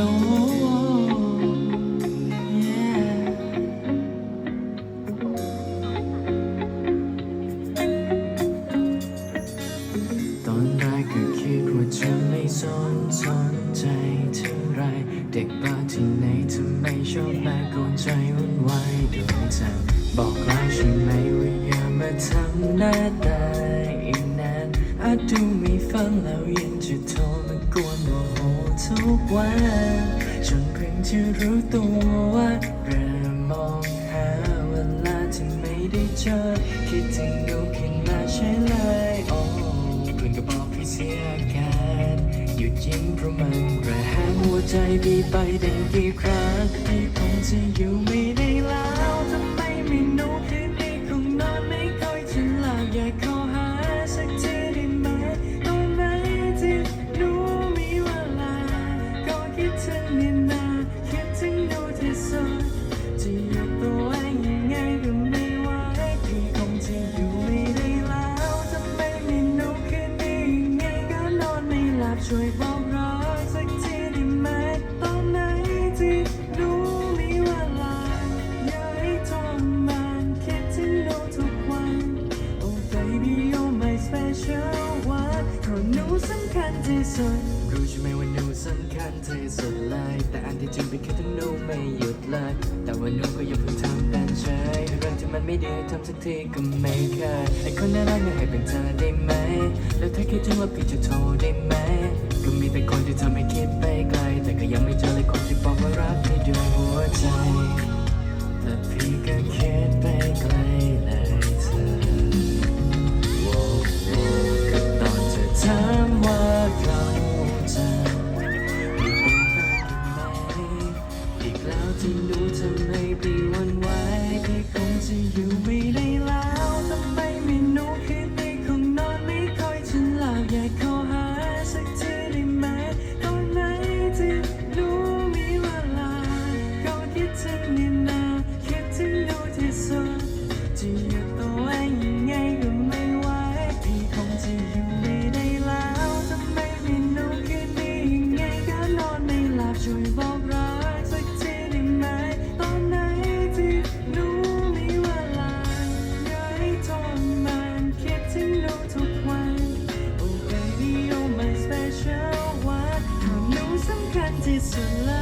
ตอนแรกก็คิดว่าจะไม่สนใจเท่าไรเด็กบ้าที่ไหนทำไมชอบมาโกนใจวุ่นวายดยจังบอกแล้วใช่ไหมว่าอย่ามาทำหน้าตา จดูไม่ฟังแล้วยังจะโทรมากวนโมโหทุกวันจนเพิ่งจะรู้ตัวว่าเริ่มมองหาเวลาที่ไม่ได้เจอคิดถึงดูขึ้นมาใช่เลยโอ้เพื่อนก็บอกพี่เสียอาการหยุดยิ้มเพราะมันกระหางหัวใจพี่ไปได้กี่ครั้ง ญที่สุด รู้ใช่ไหมว่าหนูสำคัญที่สุดเลย แต่อันที่จริงเป็นแค่ทั้งหนูไม่หยุดเลย แต่ว่าหนูก็ยังเพิ่งทำเป็นเฉยเรื่องที่มันไม่ดีทำสักทีก็ไม่เคยไอ้คนน่ารักเนี่ยให้เป็นเธอได้ไหม แล้วถ้าคิดถึงว่าพี่จะโทรได้ไหม ก็มีแต่คนที่ทำให้คิดไปไกล แล้วที่หนูทำให้พี่หวันไหวพี่คงจะอยู่ไม่ได้แล้ว is alive.